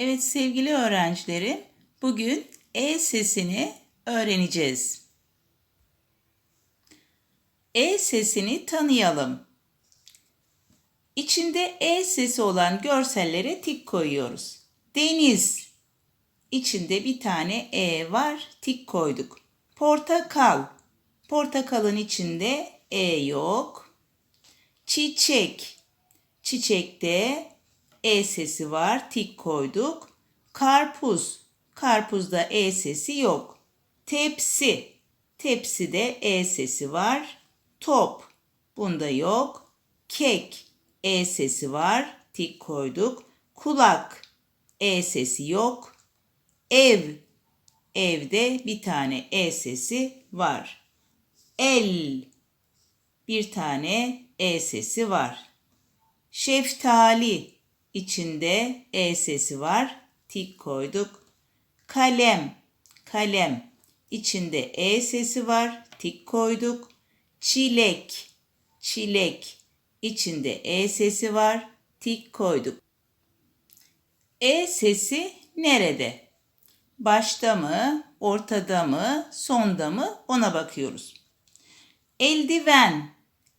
Evet sevgili öğrencilerim, bugün E sesini öğreneceğiz. E sesini tanıyalım. İçinde E sesi olan görsellere tik koyuyoruz. Deniz. İçinde bir tane E var, tik koyduk. Portakal. Portakalın içinde E yok. Çiçek. Çiçekte E sesi var, tik koyduk. Karpuz. Karpuzda E sesi yok. Tepsi. Tepside E sesi var. Top. Bunda yok. Kek. E sesi var. Tik koyduk. Kulak. E sesi yok. Ev. Evde bir tane E sesi var. El. Bir tane E sesi var. Şeftali içinde E sesi var. Tik koyduk. Kalem, kalem içinde E sesi var. Tik koyduk. Çilek, çilek içinde E sesi var. Tik koyduk. E sesi nerede? Başta mı, ortada mı, sonda mı ona bakıyoruz. Eldiven,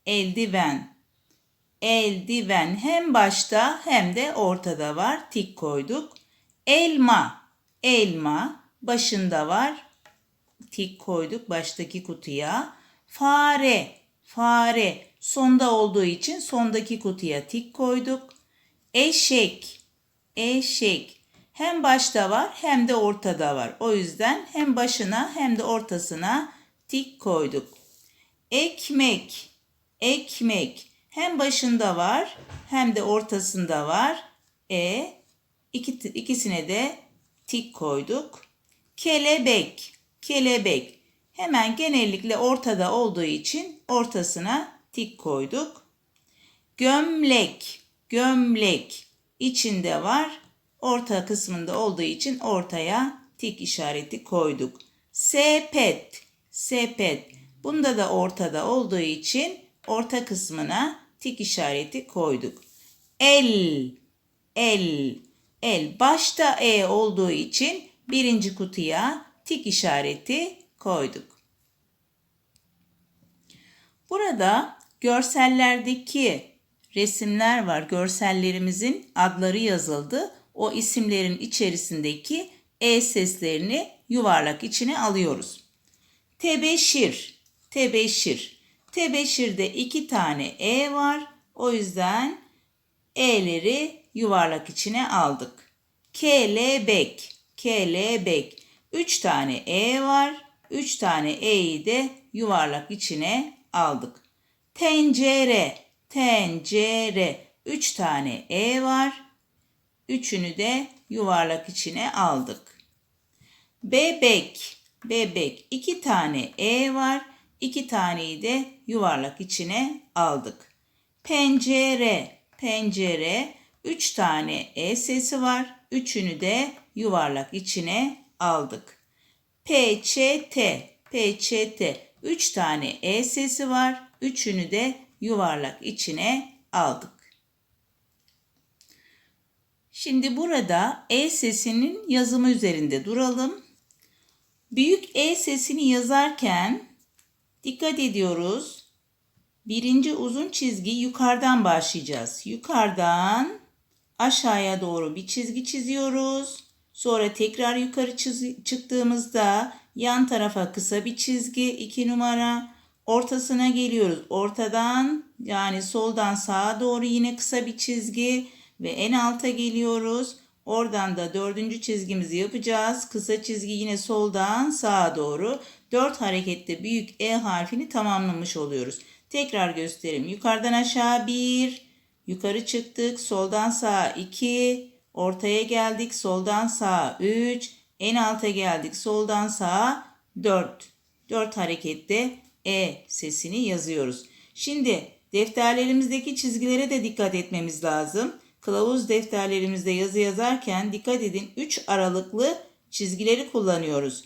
eldiven eldiven hem başta hem de ortada var. Tik koyduk. Elma, elma başında var. Tik koyduk baştaki kutuya. Fare, fare sonda olduğu için sondaki kutuya tik koyduk. Eşek, eşek hem başta var hem de ortada var. O yüzden hem başına hem de ortasına tik koyduk. Ekmek, ekmek hem başında var hem de ortasında var. E iki, ikisine de tik koyduk. Kelebek, kelebek. Hemen genellikle ortada olduğu için ortasına tik koyduk. Gömlek, gömlek içinde var. Orta kısmında olduğu için ortaya tik işareti koyduk. Sepet, sepet. Bunda da ortada olduğu için orta kısmına tik işareti koyduk. El, el, el. Başta E olduğu için birinci kutuya tik işareti koyduk. Burada görsellerdeki resimler var. Görsellerimizin adları yazıldı. O isimlerin içerisindeki E seslerini yuvarlak içine alıyoruz. Tebeşir, tebeşir. Tebeşir'de iki tane E var. O yüzden E'leri yuvarlak içine aldık. Kelebek, kelebek. Üç tane E var. Üç tane E'yi de yuvarlak içine aldık. Tencere, tencere. Üç tane E var. Üçünü de yuvarlak içine aldık. Bebek, bebek. iki tane E var. İki taneyi de yuvarlak içine aldık. Pencere, pencere. Üç tane E sesi var. Üçünü de yuvarlak içine aldık. Peçete, peçete. Üç tane E sesi var. Üçünü de yuvarlak içine aldık. Şimdi burada E sesinin yazımı üzerinde duralım. Büyük E sesini yazarken dikkat ediyoruz. Birinci uzun çizgi yukarıdan başlayacağız. Yukarıdan aşağıya doğru bir çizgi çiziyoruz. Sonra tekrar yukarı çıktığımızda yan tarafa kısa bir çizgi 2 numara. Ortasına geliyoruz. Ortadan yani soldan sağa doğru yine kısa bir çizgi ve en alta geliyoruz. Oradan da dördüncü çizgimizi yapacağız. Kısa çizgi yine soldan sağa doğru. Dört harekette büyük E harfini tamamlamış oluyoruz. Tekrar göstereyim. Yukarıdan aşağı bir, yukarı çıktık. Soldan sağa iki, ortaya geldik. Soldan sağa üç, en alta geldik. Soldan sağa dört. Dört harekette E sesini yazıyoruz. Şimdi defterlerimizdeki çizgilere de dikkat etmemiz lazım. Kılavuz defterlerimizde yazı yazarken dikkat edin 3 aralıklı çizgileri kullanıyoruz.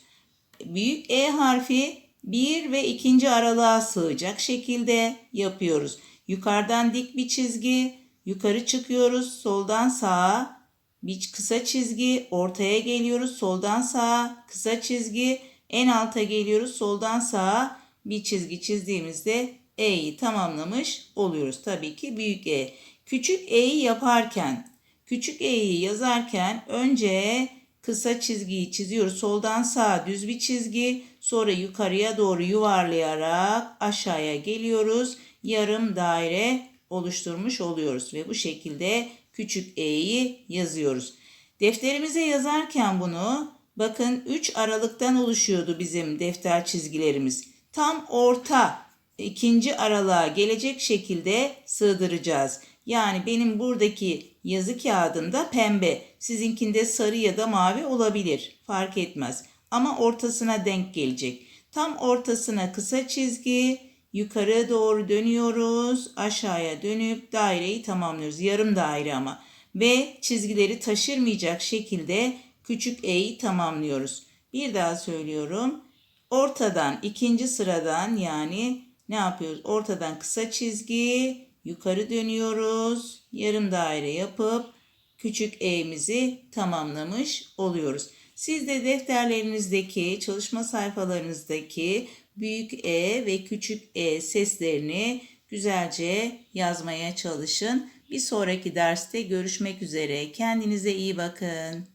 Büyük E harfi 1 ve 2. aralığa sığacak şekilde yapıyoruz. Yukarıdan dik bir çizgi, yukarı çıkıyoruz, soldan sağa bir kısa çizgi, ortaya geliyoruz, soldan sağa, kısa çizgi, en alta geliyoruz, soldan sağa bir çizgi çizdiğimizde E'yi tamamlamış oluyoruz. Tabii ki büyük E. Küçük E'yi yaparken, küçük E'yi yazarken önce kısa çizgiyi çiziyoruz. Soldan sağa düz bir çizgi, sonra yukarıya doğru yuvarlayarak aşağıya geliyoruz. Yarım daire oluşturmuş oluyoruz ve bu şekilde küçük e'yi yazıyoruz. Defterimize yazarken bunu bakın 3 aralıktan oluşuyordu bizim defter çizgilerimiz. Tam orta ikinci aralığa gelecek şekilde sığdıracağız. Yani benim buradaki yazı kağıdımda pembe, sizinkinde sarı ya da mavi olabilir. Fark etmez. Ama ortasına denk gelecek. Tam ortasına kısa çizgi, yukarı doğru dönüyoruz. Aşağıya dönüp daireyi tamamlıyoruz. Yarım daire ama. Ve çizgileri taşırmayacak şekilde küçük e'yi tamamlıyoruz. Bir daha söylüyorum. Ortadan ikinci sıradan yani ne yapıyoruz? Ortadan kısa çizgi, yukarı dönüyoruz. Yarım daire yapıp küçük e'mizi tamamlamış oluyoruz. Siz de defterlerinizdeki, çalışma sayfalarınızdaki büyük E ve küçük E seslerini güzelce yazmaya çalışın. Bir sonraki derste görüşmek üzere. Kendinize iyi bakın.